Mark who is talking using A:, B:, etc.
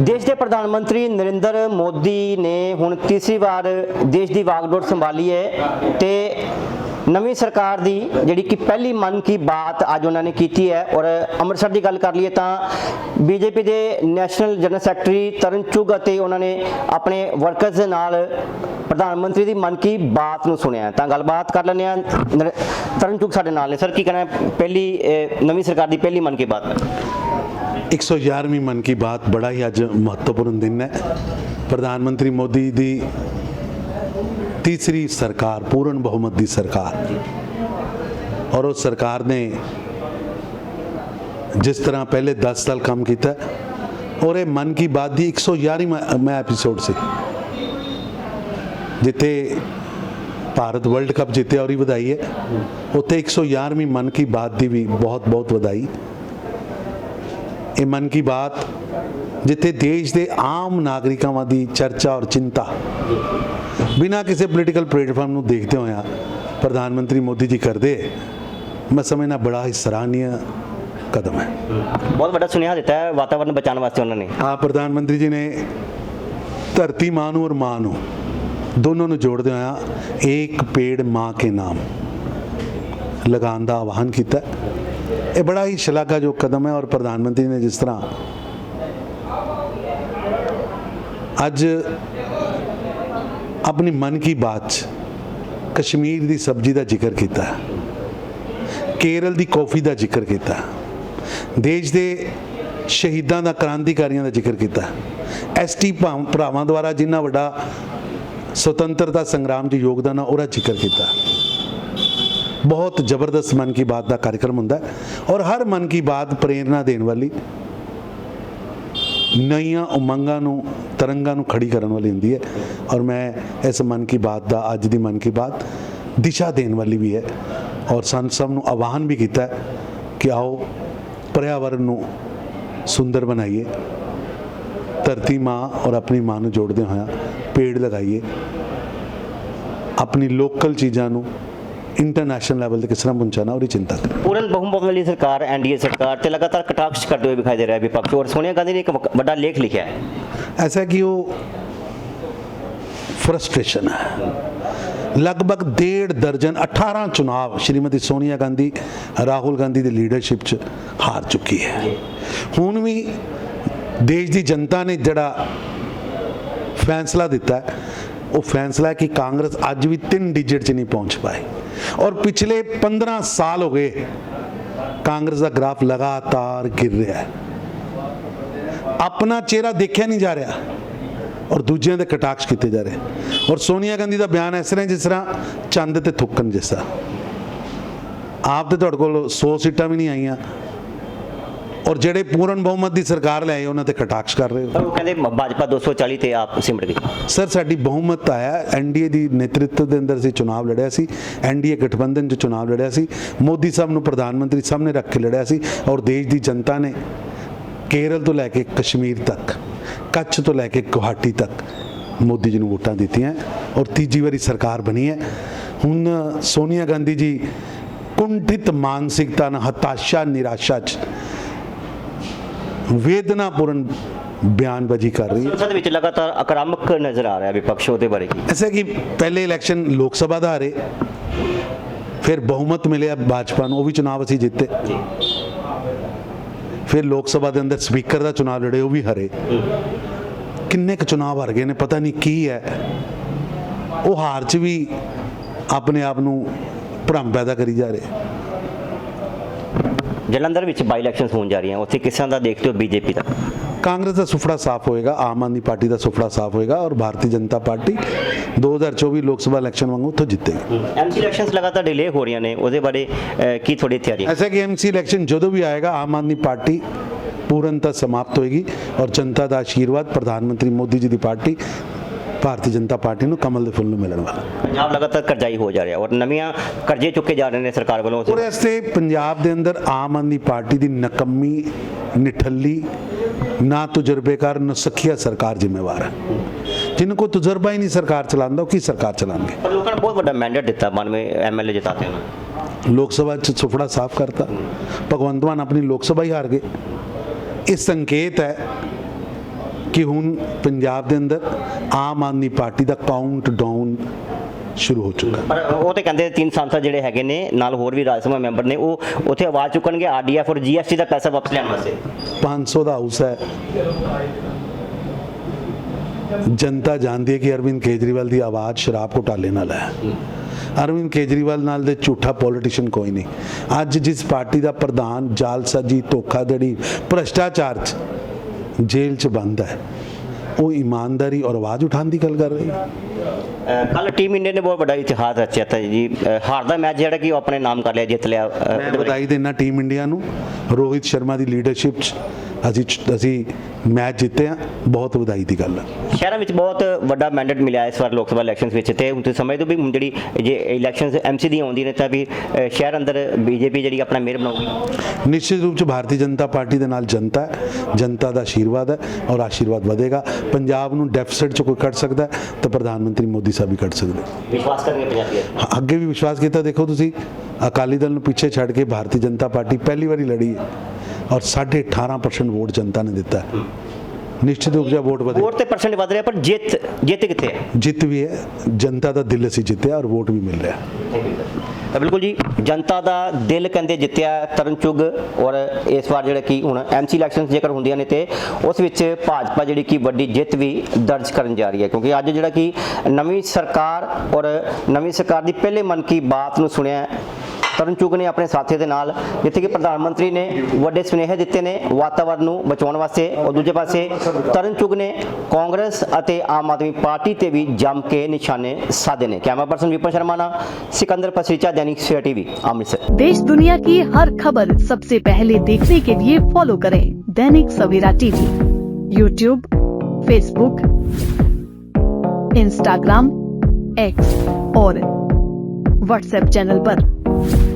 A: ਦੇਸ਼ ਦੇ ਪ੍ਰਧਾਨ ਮੰਤਰੀ ਨਰਿੰਦਰ ਮੋਦੀ ਨੇ ਹੁਣ ਤੀਸਰੀ ਵਾਰ ਦੇਸ਼ ਦੀ ਵਾਗਡੋਰ ਸੰਭਾਲੀ ਹੈ ਤੇ ਨਵੀਂ ਸਰਕਾਰ ਦੀ ਜਿਹੜੀ ਕਿ ਪਹਿਲੀ ਮਨ ਕੀ ਬਾਤ ਅੱਜ ਉਹਨਾਂ ਨੇ ਕੀਤੀ ਹੈ ਔਰ ਅੰਮ੍ਰਿਤਸਰ ਦੀ ਗੱਲ ਕਰ ਲਈਏ ਤਾਂ ਬੀਜੇਪੀ ਦੇ national general secretary Tarun Chugh ਅਤੇ ਉਹਨਾਂ ਨੇ ਆਪਣੇ ਵਰਕਰਸ ਦੇ ਨਾਲ ਪ੍ਰਧਾਨ ਮੰਤਰੀ ਦੀ ਮਨ ਕੀ ਬਾਤ ਨੂੰ ਸੁਣਿਆ ਤਾਂ ਗੱਲਬਾਤ ਕਰ ਲੈਂਦੇ ਆ ਤਰਨ ਚੁਗ ਸਾਡੇ ਨਾਲ ਨੇ। ਸਰ, ਕੀ ਕਹਿਣਾ ਪਹਿਲੀ ਨਵੀਂ ਸਰਕਾਰ ਦੀ ਪਹਿਲੀ ਮਨ ਕੀ ਬਾਤ।
B: 111ਵੀਂ ਮਨ ਕੀ ਬਾਤ ਬੜਾ ਹੀ ਅੱਜ ਮਹੱਤਵਪੂਰਨ ਦਿਨ ਹੈ। ਪ੍ਰਧਾਨ ਮੰਤਰੀ ਮੋਦੀ ਦੀ ਤੀਸਰੀ ਸਰਕਾਰ, ਪੂਰਨ ਬਹੁਮਤ ਦੀ ਸਰਕਾਰ। ਔਰ ਉਸ ਸਰਕਾਰ ਨੇ ਜਿਸ ਤਰ੍ਹਾਂ ਪਹਿਲੇ 10 ਸਾਲ ਕੰਮ ਕੀਤਾ, ਔਰ ਇਹ ਮਨ ਕੀ ਬਾਤ ਦੀ 111ਵੀਂ ਮੈਂ ਐਪੀਸੋਡ ਸੀ। ਜਿੱਥੇ ਭਾਰਤ ਵਰਲਡ ਕੱਪ ਜਿੱਤਿਆ ਔਰ ਹੀ ਵਧਾਈ ਹੈ। ਉੱਥੇ 111ਵੀਂ ਮਨ ਕੀ ਬਾਤ ਦੀ ਵੀ ਬਹੁਤ ਬਹੁਤ ਵਧਾਈ। ਇਹ ਮਨ ਕੀ ਬਾਤ ਜਿੱਥੇ ਦੇਸ਼ ਦੇ ਆਮ ਨਾਗਰਿਕਾਂ ਦੀ ਚਰਚਾ ਔਰ ਚਿੰਤਾ। ਬਿਨਾਂ ਕਿਸੇ ਪੋਲੀਟੀਕਲ ਪਲੇਟਫਾਰਮ ਨੂੰ ਦੇਖਦੇ ਹੋਇਆ ਪ੍ਰਧਾਨ ਮੰਤਰੀ ਮੋਦੀ ਜੀ ਕਰਦੇ ਮੈਂ ਸਮਝਣਾ ਬੜਾ ਹੀ ਸਰਾਹਨੀय ਕਦਮ ਹੈ।
A: ਬਹੁਤ ਵੱਡਾ ਸੁਨੇਹਾ ਦਿੱਤਾ ਹੈ ਵਾਤਾਵਰਨ ਬਚਾਉਣ ਵਾਸਤੇ ਉਹਨਾਂ ਨੇ।
B: ਆ ਪ੍ਰਧਾਨ ਮੰਤਰੀ ਜੀ ਨੇ ਧਰਤੀ ਮਾਂ ਨੂੰ ਔਰ ਮਾਂ ਨੂੰ ਦੋਨੋਂ ਨੂੰ ਜੋੜਦੇ ਹੋਇਆ ਇੱਕ ਪੇੜ ਮਾਂ ਕੇ ਨਾਮ ਲਗਾਉਣ ਦਾ ਆਹਵਾਨ ਕੀਤਾ ਇਹ ਬੜਾ ਹੀ ਸ਼ਲਾਘਾਯੋਗ ਕਦਮ ਹੈ ਔਰ ਪ੍ਰਧਾਨ ਮੰਤਰੀ ਨੇ ਜਿਸ ਤਰ੍ਹਾਂ ਅੱਜ ਆਪਣੀ ਮਨ ਕੀ ਬਾਤ 'ਚ ਕਸ਼ਮੀਰ ਦੀ ਸਬਜ਼ੀ ਦਾ ਜ਼ਿਕਰ ਕੀਤਾ ਕੇਰਲ ਦੀ ਕੌਫੀ ਦਾ ਜ਼ਿਕਰ ਕੀਤਾ ਦੇਸ਼ ਦੇ ਸ਼ਹੀਦਾਂ ਦਾ ਕ੍ਰਾਂਤੀਕਾਰੀਆਂ ਦਾ ਜ਼ਿਕਰ ਕੀਤਾ ਐਸਟੀ ਭਰਾਵਾਂ ਦੁਆਰਾ ਜਿੰਨਾ ਵੱਡਾ ਸੁਤੰਤਰਤਾ ਸੰਗਰਾਮ 'ਚ ਯੋਗਦਾਨ ਆ, ਉਹਦਾ ਜ਼ਿਕਰ ਕੀਤਾ ਬਹੁਤ ਜ਼ਬਰਦਸਤ ਮਨ ਕੀ ਬਾਤ ਦਾ ਕਾਰਜਕ੍ਰਮ ਹੁੰਦਾ ਔਰ ਹਰ ਮਨ ਕੀ ਬਾਤ ਪ੍ਰੇਰਣਾ ਦੇਣ ਵਾਲੀ ਨਈਆਂ ਉਮੰਗਾਂ ਨੂੰ, ਤਰੰਗਾਂ ਨੂੰ ਖੜੀ ਕਰਨ ਵਾਲੀ ਹੁੰਦੀ ਹੈ ਔਰ ਮੈਂ ਇਸ ਮਨ ਕੀ ਬਾਤ ਦਾ, ਅੱਜ ਦੀ ਮਨ ਕੀ ਬਾਤ ਦਿਸ਼ਾ ਦੇਣ ਵਾਲੀ ਵੀ ਹੈ ਔਰ ਸੰਤ ਸਭ ਨੂੰ ਆਵਾਹਨ ਵੀ ਕੀਤਾ ਕਿ ਆਓ ਪਰਿਆਵਰਨ ਨੂੰ ਸੁੰਦਰ ਬਣਾਈਏ, ਧਰਤੀ ਮਾਂ ਔਰ ਆਪਣੀ ਮਾਂ ਨੂੰ ਜੋੜਦੇ ਹੋਇਆ ਪੇੜ ਲਗਾਈਏ, ਆਪਣੀ ਲੋਕਲ ਚੀਜ਼ਾਂ ਨੂੰ ਇੰਟਰਨੈਸ਼ਨਲ ਲੈਵਲ ਤੇ ਕਿਸ ਤਰ੍ਹਾਂ ਪਹੁੰਚਾਣਾ ਉਹਦੀ ਚਿੰਤਾ ਕਰੀਏ
A: ਪੂਰਨ ਬਹੁਮਤ ਵਾਲੀ ਸਰਕਾਰ ਐਨਡੀਏ ਸਰਕਾਰ ਤੇ ਲਗਾਤਾਰ ਕਟਾਕਸ਼ ਕਰਦੇ ਹੋਏ ਦਿਖਾਈ ਦੇ ਰਿਹਾ ਹੈ ਵਿਪਕਸ਼ ਔਰ ਸੋਨੀਆ ਗਾਂਧੀ ਨੇ ਇੱਕ ਵਕ- ਵੱਡਾ ਲੇਖ ਲਿਖਿਆ ਹੈ
B: ऐसा कि वो फ्रस्ट्रेशन है ਲਗਭਗ ਡੇਢ ਦਰਜਨ 18 ਚੁਣਾਵ ਸ਼੍ਰੀਮਤੀ ਸੋਨੀਆ ਗਾਂਧੀ ਰਾਹੁਲ ਗਾਂਧੀ ਦੀ ਲੀਡਰਸ਼ਿਪ 'ਚ ਹਾਰ ਚੁੱਕੀ ਹੈ ਹੁਣ ਵੀ ਦੇਸ਼ ਦੀ ਜਨਤਾ ਨੇ ਜਿਹੜਾ ਫੈਸਲਾ ਦਿੱਤਾ ਹੈ, ਉਹ ਫੈਸਲਾ ਕਿ ਕਾਂਗਰਸ ਅੱਜ ਵੀ 3 ਡਿਜਿਟ 'ਚ ਨਹੀਂ ਪਹੁੰਚ ਪਾਈ। ਔਰ ਪਿਛਲੇ 15 ਸਾਲ ਹੋ ਗਏ ਕਾਂਗਰਸ ਦਾ ਗ੍ਰਾਫ ਲਗਾਤਾਰ ਗਿਰ ਰਿਹਾ ਹੈ। ਆਪਣਾ ਚਿਹਰਾ ਦੇਖਿਆ ਨਹੀਂ ਜਾ ਰਿਹਾ ਔਰ ਦੂਜਿਆਂ ਦੇ ਕਟਾਕਸ਼ ਕੀਤੇ ਜਾ ਰਹੇ। ਔਰ ਸੋਨੀਆ ਗਾਂਧੀ ਦਾ ਬਿਆਨ ਇਸ ਤਰ੍ਹਾਂ ਜਿਸ ਤਰ੍ਹਾਂ ਚੰਦ ਤੇ ਥੁੱਕਣ ਜਿਹਾ ਆਪ ਤੇ ਤੁਹਾਡੇ ਕੋਲ 100 ਸੀਟਾਂ ਵੀ ਨਹੀਂ ਆਈਆਂ। ਔਰ ਜਿਹੜੇ ਪੂਰਨ ਬਹੁਮਤ ਦੀ ਸਰਕਾਰ ਲੈ ਆਏ ਉਹਨਾਂ ਤੇ ਕਟਾਕਸ਼ ਕਰ ਰਹੇ ਹੋ?
A: ਉਹ ਕਹਿੰਦੇ ਭਾਜਪਾ 240 ਤੇ ਆਪ ਸਿਮਟ ਗਈ।
B: ਸਰ ਸਾਡੀ ਬਹੁਮਤ ਆਇਆ ਐਨਡੀਏ ਦੀ ਨੇਤਰਤਵ ਦੇ ਅੰਦਰ ਸੀ ਚੁਣਾਵ ਲੜਿਆ ਸੀ ਐਨਡੀਏ ਗਠਬੰਧਨ 'ਚ ਚੁਣਾਵ ਲੜਿਆ ਸੀ ਮੋਦੀ ਸਾਹਿਬ ਨੂੰ ਪ੍ਰਧਾਨ ਮੰਤਰੀ ਸਾਹਮਣੇ ਰੱਖ ਕੇ ਲੜਿਆ ਸੀ ਔਰ ਦੇਸ਼ ਦੀ ਜਨਤਾ ਨੇ ਕੇਰਲ ਤੋਂ ਲੈ ਕੇ ਕਸ਼ਮੀਰ ਤੱਕ ਕੱਛ ਤੋਂ ਲੈ ਕੇ ਗੁਹਾਟੀ ਤੱਕ ਮੋਦੀ ਜੀ ਨੂੰ ਵੋਟਾਂ ਦਿੱਤੀਆਂ ਔਰ ਤੀਜੀ ਵਾਰੀ ਸਰਕਾਰ ਬਣੀ ਹੈ। ਹੁਣ ਸੋਨੀਆ ਗਾਂਧੀ ਜੀ ਕੁੰਠਿਤ ਮਾਨਸਿਕਤਾ ਨਾਲ ਹਤਾਸ਼ਾ ਨਿਰਾਸ਼ਾ 'ਚ ਵੇਦਨਾਪੂਰਨ ਬਿਆਨਬਾਜ਼ੀ ਕਰ ਰਹੀ ਹੈ
A: ਸੰਸਦ ਵਿੱਚ ਲਗਾਤਾਰ ਆਕਰਾਮਕ ਨਜ਼ਰ ਆ ਰਿਹਾ ਵਿਪਕਸ਼ ਉਹਦੇ ਬਾਰੇ ਕੀ
B: ਐਸਾ ਕਿ ਪਹਿਲੇ ਇਲੈਕਸ਼ਨ ਲੋਕ ਸਭਾ ਦਾ ਹਾਰੇ ਫਿਰ ਬਹੁਮਤ ਮਿਲਿਆ ਭਾਜਪਾ ਨੂੰ ਉਹ ਵੀ ਚੁਣਾਵ ਅਸੀਂ ਜਿੱਤੇ ਫਿਰ ਲੋਕ ਸਭਾ ਦੇ ਅੰਦਰ ਸਪੀਕਰ ਦਾ ਚੁਣਾਵ ਲੜੇ ਉਹ ਵੀ ਹਾਰੇ ਕਿੰਨੇ ਕੁ ਚੁਣਾਵ ਹਾਰ ਗਏ ਨੇ ਪਤਾ ਨਹੀਂ ਕੀ ਹੈ ਉਹ ਹਾਰ 'ਚ ਵੀ ਆਪਣੇ ਆਪ ਨੂੰ ਭਰਮ ਪੈਦਾ ਕਰੀ ਜਾ ਰਹੇ
A: ਜਲੰਧਰ ਵਿੱਚ ਬਾਈ ਇਲੈਕਸ਼ਨਸ ਹੋਣ ਜਾ ਰਹੀਆਂ ਉੱਥੇ ਕਿਸ ਤਰ੍ਹਾਂ ਦਾ ਦੇਖਦੇ ਹੋ ਬੀਜੇਪੀ ਦਾ
B: ਕਾਂਗਰਸ ਦਾ ਸੁਫੜਾ ਸਾਫ਼ ਹੋਏਗਾ ਆਮ ਆਦਮੀ ਪਾਰਟੀ ਦਾ ਸੁਫੜਾ ਸਾਫ਼ ਹੋਏਗਾ ਔਰ ਭਾਰਤੀ ਜਨਤਾ ਪਾਰਟੀ 2024 ਲੋਕ ਸਭਾ ਇਲੈਕਸ਼ਨ ਵਾਂਗੂ ਉੱਥੋਂ ਜਿੱਤੇਗੀ
A: ਐਮਸੀ ਇਲੈਕਸ਼ਨਸ ਲਗਾਤਾਰ ਡਿਲੇ ਹੋ ਰਹੀਆਂ ਨੇ ਉਹਦੇ ਬਾਰੇ ਅਹ, ਕੀ ਤੁਹਾਡੀ ਤਿਆਰੀ ਹੈ
B: ऐसा कि एमसी इलेक्शन ਜਦੋਂ ਵੀ ਆਏਗਾ ਆਮ ਆਦਮੀ ਪਾਰਟੀ ਪੂਰਨਤਾ ਸਮਾਪਤ ਹੋਏਗੀ ਔਰ ਜਨਤਾ ਦਾ ਆਸ਼ੀਰਵਾਦ ਪ੍ਰਧਾਨ ਮੰਤਰੀ ਮੋਦੀ ਜੀ ਦੀ ਪਾਰਟੀ ਭਾਰਤੀ ਜਨਤਾ ਪਾਰਟੀ ਨੂੰ ਕਮਲ ਦੇ ਫੁੱਲ ਨੂੰ ਮਿਲਣ ਵਾਲਾ।
A: ਪੰਜਾਬ ਲਗਾਤਾਰ ਕਰਜ਼ਾਈ ਹੋ ਜਾ ਰਿਹਾ ਔਰ ਨਵੀਆਂ ਕਰਜ਼ੇ ਚੁੱਕੇ ਜਾ ਰਹੇ ਨੇ ਸਰਕਾਰ ਵੱਲੋਂ।
B: ਔਰ ਇਸਤੇ ਪੰਜਾਬ ਦੇ ਅੰਦਰ ਆਮ ਆਦਮੀ ਪਾਰਟੀ ਦੀ ਨਕੰਮੀ ਨਿਠੱਲੀ ਨਾ ਤਜਰਬੇਕਾਰ ਨਸਖੀਆ ਸਰਕਾਰ ਜ਼ਿੰਮੇਵਾਰ ਹੈ। ਜਿਨ ਕੋ ਤਜਰਬਾ ਹੀ ਨਹੀਂ ਸਰਕਾਰ ਚਲਾਉਂਦਾ ਉਹ ਕੀ ਸਰਕਾਰ ਚਲਾਉਣਗੇ?
A: ਪਰ ਲੋਕਾਂ ਨੇ ਬਹੁਤ ਵੱਡਾ ਮੈਂਡੇਟ ਦਿੱਤਾ 92 ਐਮਐਲਏ ਜਿਤਾਤੇ ਉਹਨਾਂ
B: ਲੋਕ ਸਭਾ ਚ ਸੁਫੜਾ ਸਾਫ਼ ਕਰਤਾ। ਭਗਵੰਤ ਮਾਨ ਆਪਣੀ ਲੋਕ ਸਭਾ ਹੀ ਹਾਰ ਗਏ। ਇਹ ਸੰਕੇਤ ਹੈ ਕਿ ਹੁਣ ਪੰਜਾਬ ਦੇ ਅੰਦਰ ਆਮ ਆਦਮੀ ਪਾਰਟੀ ਦਾ ਕਾਊਂਟ ਡਾਊਨ ਸ਼ੁਰੂ ਹੋ ਚੁੱਕਾ
A: ਪਰ ਉਹ ਤੇ ਕਹਿੰਦੇ ਤਿੰਨ ਸੰਸਦ ਜਿਹੜੇ ਹੈਗੇ ਨੇ ਨਾਲ ਹੋਰ ਵੀ ਰਾਜ ਸਭਾ ਮੈਂਬਰ ਨੇ ਉਹ ਉੱਥੇ ਆਵਾਜ਼ ਚੁੱਕਣਗੇ ਆਰਡੀਐਫ ਔਰ ਜੀਐਸਟੀ ਦਾ ਪੈਸਾ ਵਾਪਸ ਲੈਣ ਵਾਸਤੇ।
B: 500 ਦਾ ਹਾਊਸ ਹੈ। ਜਨਤਾ ਜਾਣਦੀ ਹੈ ਕਿ ਅਰਵਿੰਦ ਕੇਜਰੀਵਾਲ ਦੀ ਆਵਾਜ਼ ਸ਼ਰਾਬ ਘੁਟਾਲੇ ਨਾਲ ਹੈ। ਅਰਵਿੰਦ ਕੇਜਰੀਵਾਲ ਨਾਲ ਦੇ ਝੂਠਾ ਪੋਲੀਟੀਸ਼ੀਅਨ ਕੋਈ ਨਹੀਂ। ਅੱਜ ਜਿਸ ਪਾਰਟੀ ਦਾ ਪ੍ਰਧਾਨ ਜਾਲਸਾਜੀ ਧੋਖਾਧੜੀ ਭ੍ਰਸ਼ਟਾਚਾਰ 'ਚ ਜੇਲ੍ਹ 'ਚ ਬੰਦ ਹੈ ਉਹ ਇਮਾਨਦਾਰੀ ਔਰ ਆਵਾਜ਼ ਉਠਾਉਣ ਦੀ ਗੱਲ ਕਰ ਰਹੀ
A: ਕੱਲ ਟੀਮ ਇੰਡੀਆ ਨੇ ਬਹੁਤ ਵੱਡਾ ਇਤਿਹਾਸ ਰਚਿਆ ਤਾ ਜੀ ਹਾਰ ਦਾ ਮੈਚ ਜਿਹੜਾ ਕਿ ਉਹ ਆਪਣੇ ਨਾਮ ਕਰ ਲਿਆ ਜਿੱਤ ਲਿਆ
B: ਮੈਂ ਵਧਾਈ ਦੇਣਾ ਟੀਮ ਇੰਡੀਆ ਨੂੰ ਰੋਹਿਤ ਸ਼ਰਮਾ ਦੀ ਲੀਡਰਸ਼ਿਪ 'ਚ ਅਸੀਂ ਅਸੀਂ ਮੈਚ ਜਿੱਤੇ ਆ ਬਹੁਤ ਵਧਾਈ ਦੀ ਗੱਲ ਹੈ
A: ਸ਼ਹਿਰਾਂ ਵਿੱਚ ਬਹੁਤ ਵੱਡਾ ਮੈਂਡੇਟ ਮਿਲਿਆ ਇਸ ਵਾਰ ਲੋਕ ਸਭਾ ਇਲੈਕਸ਼ਨਸ ਵਿੱਚ ਤੇ ਹੁਣ ਤੁਸੀਂ ਸਮਝਦੇ ਹੋ ਵੀ ਜਿਹੜੀ ਜੇ ਇਲੈਕਸ਼ਨਸ ਐਮਸੀ ਦੀਆਂ ਆਉਂਦੀਆਂ ਨੇ ਤਾਂ ਵੀ ਸ਼ਹਿਰ ਅੰਦਰ ਬੀਜੇਪੀ ਜਿਹੜੀ ਆਪਣਾ ਮੇਅਰ ਬਣਾਉਗੀ
B: ਨਿਸ਼ਚਿਤ ਰੂਪ ਚ ਭਾਰਤੀ ਜਨਤਾ ਪਾਰਟੀ ਦੇ ਨਾਲ ਜਨਤਾ ਹੈ ਜਨਤਾ ਦਾ ਆਸ਼ੀਰਵਾਦ ਹੈ ਔਰ ਆਸ਼ੀਰਵਾਦ ਵਧੇਗਾ। ਪੰਜਾਬ ਨੂੰ ਡੈਫਿਸਿਟ ਚ ਕੋਈ ਕੱਢ ਸਕਦਾ ਹੈ ਤਾਂ ਪ੍ਰਧਾਨ ਮੰਤਰੀ ਮੋਦੀ ਸਾਹਿਬ ਵੀ ਕੱਢ ਸਕਦੇ
A: ਵਿਸ਼ਵਾਸ ਕਰਨਗੇ ਪੰਜਾਬੀ
B: ਅੱਗੇ ਵੀ ਵਿਸ਼ਵਾਸ ਕੀਤਾ ਦੇਖੋ ਤੁਸੀਂ। ਅਕਾਲੀ ਦਲ ਨੂੰ ਪਿੱਛੇ ਛੱਡ ਕੇ ਭਾਰਤੀ ਜਨਤਾ ਪਾਰਟੀ ਪਹਿਲੀ ਵਾਰੀ ਲੜੀ ਹੈ। ਔਰ 18.5% ਵੋਟ ਜਨਤਾ ਨੇ ਦਿੱਤਾ। ਨਿਸ਼ਚਿਤ ਰੂਪ ਚ ਵੋਟ ਵਧੇ।
A: ਵੋਟ ਤੇ ਪਰਸੈਂਟ ਵਧ ਰਿਹਾ ਪਰ ਜਿੱਤ ਜਿੱਤ ਕਿੱਥੇ ਹੈ?
B: ਜਿੱਤ ਵੀ ਹੈ ਜਨਤਾ ਦਾ ਦਿਲ ਅਸੀਂ ਜਿੱਤਿਆ ਔਰ ਵੋਟ ਵੀ ਮਿਲ ਰਿਹਾ।
A: ਤਾਂ ਬਿਲਕੁਲ ਜੀ ਜਨਤਾ ਦਾ ਦਿਲ ਕਹਿੰਦੇ ਜਿੱਤਿਆ ਤਰਨ ਚੁੱਗ ਔਰ ਇਸ ਵਾਰ ਜਿਹੜਾ ਕਿ ਹੁਣ ਐਮਸੀ ਇਲੈਕਸ਼ਨਸ ਜੇਕਰ ਹੁੰਦੀਆਂ ਨੇ ਤੇ ਉਸ ਵਿੱਚ ਭਾਜਪਾ ਜਿਹੜੀ ਕਿ ਵੱਡੀ ਜਿੱਤ ਵੀ ਦਰਜ ਕਰਨ ਜਾ ਰਹੀ ਹੈ। ਕਿਉਂਕਿ ਅੱਜ ਜਿਹੜਾ ਕਿ ਨਵੀਂ ਸਰਕਾਰ ਔਰ ਨਵੀਂ ਸਰਕਾਰ ਦੀ ਪਹਿਲੇ ਮਨ ਕੀ ਬਾਤ ਨੂੰ ਸੁਣਿਆ ਤਰਨ ਚੁੱਗ ਨੇ ਆਪਣੇ ਸਾਥੀ ਦੇ ਨਾਲ ਜਿੱਥੇ ਕਿ ਪ੍ਰਧਾਨ ਮੰਤਰੀ ਨੇ ਵੱਡੇ ਸੁਨੇਹੇ ਦਿੱਤੇ ਨੇ ਵਾਤਾਵਰਣ ਨੂੰ ਬਚਾਉਣ ਵਾਸਤੇ ਔਰ ਦੂਜੇ ਪਾਸੇ ਤਰਨ ਚੁੱਗ ਨੇ ਕਾਂਗਰਸ ਅਤੇ ਆਮ ਆਦਮੀ ਪਾਰਟੀ ਤੇ ਵੀ ਜੰਮ ਕੇ ਨਿਸ਼ਾਨੇ ਸਾਧੇ ਨੇ ਕੈਮਰਾ ਪਰਸਨ ਵਿਪਨ ਸ਼ਰਮਾ ਨਾਲ सिकंदर पसरीचा दैनिक सवेरा टीवी अमृतसर
C: देश दुनिया की हर खबर सबसे पहले देखने के लिए फॉलो करें Dainik Savera TV YouTube Facebook Instagram X और व्हाट्सएप चैनल पर।